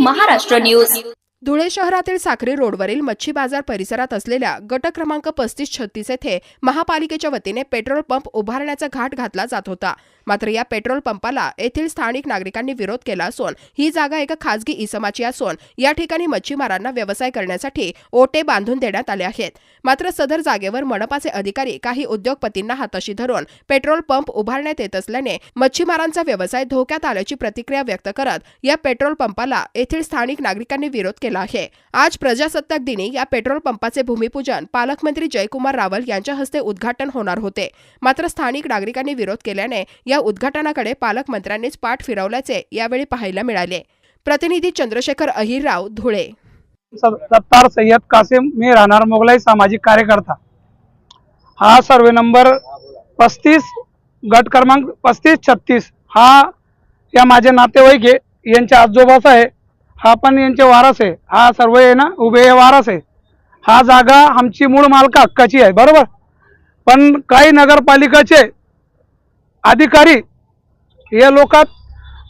Maharashtra news. Dhule शहरातील साखरी रोडवरील मच्छी बाजार परिसरात असलेल्या गट क्रमांक पस्तीस छत्तीस येथे महापालिकेच्या वतीने पेट्रोल पंप उभारण्याचा घाट घातला जात होता. मात्र या पेट्रोल पंपाला येथील स्थानिक नागरिकांनी विरोध केला असून ही जागा एका खासगी इसमाची असून या ठिकाणी मच्छीमारांना व्यवसाय करण्यासाठी ओटे बांधून देण्यात आले आहेत. मात्र सदर जागेवर मनपाचे अधिकारी काही उद्योगपतींना हाताशी धरून पेट्रोल पंप उभारण्यात येत असल्याने मच्छीमारांचा व्यवसाय धोक्यात आल्याची प्रतिक्रिया व्यक्त करत या पेट्रोल पंपाला येथील स्थानिक नागरिकांनी विरोध केला आहे. आज प्रजासत्ताक दिनी या पेट्रोल पंपाचे भूमिपूजन पालकमंत्री जयकुमार रावल यांच्या हस्ते उद्घाटन होणार होते. मात्र स्थानिक नागरिकांनी विरोध केल्याने या उद्घाटनाकडे पालकमंत्र्यांनीच पाठ फिरवल्याचे यावेळी पाहायला मिळाले. प्रतिनिधी चंद्रशेखर अहिरराव धुळे. सत्तार सय्यद कासिम मी राहणार मोगलाई सामाजिक कार्यकर्ता. हा सर्वे नंबर पस्तीस गट क्रमांक पस्तीस छत्तीस. हा या माझे नातेवाईक आहे यांचे आजोबाच आहे. हा पण यांचे वारस आहे. हा सर्व आहे ना उभे हे वारस आहे. हा जागा आमची मूळ मालका हक्काची आहे बरोबर? पण काही नगरपालिकाचे अधिकारी हे लोकात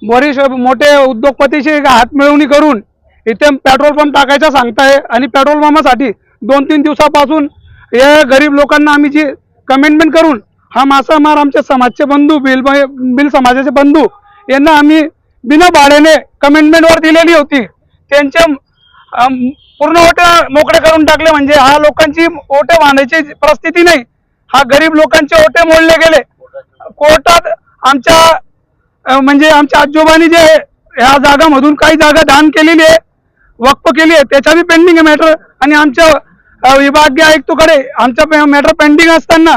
बरेच मोठे उद्योगपतीशी हात मिळवणी करून इथे पेट्रोल पंप टाकायचा सांगताय आणि पेट्रोल पंपासाठी दोन तीन दिवसापासून हे गरीब लोकांना आम्ही जी कमेंटमेंट करून हा मासामार आमचे समाजचे बंधू बिल बिल समाजाचे बंधू यांना आम्ही बिना भाड्याने कमेंटमेंटवर दिलेली होती. त्यांच्या पूर्ण ओटे मोकळे करून टाकले म्हणजे हा लोकांची ओटे बांधायची परिस्थिती नाही. हा गरीब लोकांचे ओटे मोडले गेले. कोर्टात आमच्या म्हणजे आमच्या आजोबांनी जे ह्या जागामधून काही जागा दान केलेली आहे वक्फ केली आहे त्याच्या बी पेंडिंग आहे मॅटर आणि आमच्या विभागीय आयुक्तकडे आमच्या मॅटर पेंडिंग असताना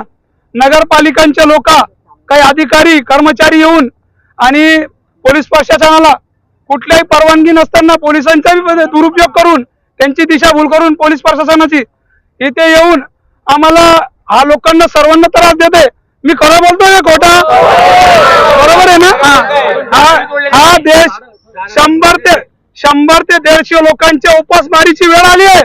नगरपालिकांचे लोक काही अधिकारी कर्मचारी येऊन आणि पोलीस प्रशासनाला कुठल्याही परवानगी नसताना पोलिसांचा दुरुपयोग करून त्यांची दिशाभूल करून पोलीस प्रशासनाची इथे येऊन आम्हाला हा लोकांना सर्वांना त्रास देते. मी खरं बोलतोय खोटा? बरोबर आहे ना? हा. हा- देश शंभर ते शंभर ते दीडशे लोकांच्या उपासमारीची वेळ आली आहे.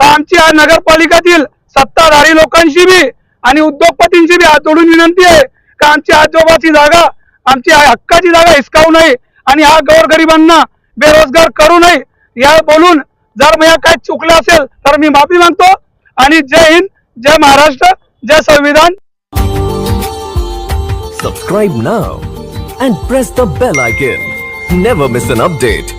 तर आमची या नगरपालिकेतील सत्ताधारी लोकांशी बी आणि उद्योगपतींची बी हात जोडून विनंती आहे का आमची आजोबाची जागा आमची हक्काची जागा हिसकावू नये आणि हा गोरगरिबांना बेरोजगार करू नये. या बोलून जर मी काय चुकलं असेल तर मी माफी मागतो. आणि जय हिंद जय महाराष्ट्र जय संविधान. Subscribe now and press the bell icon never miss an update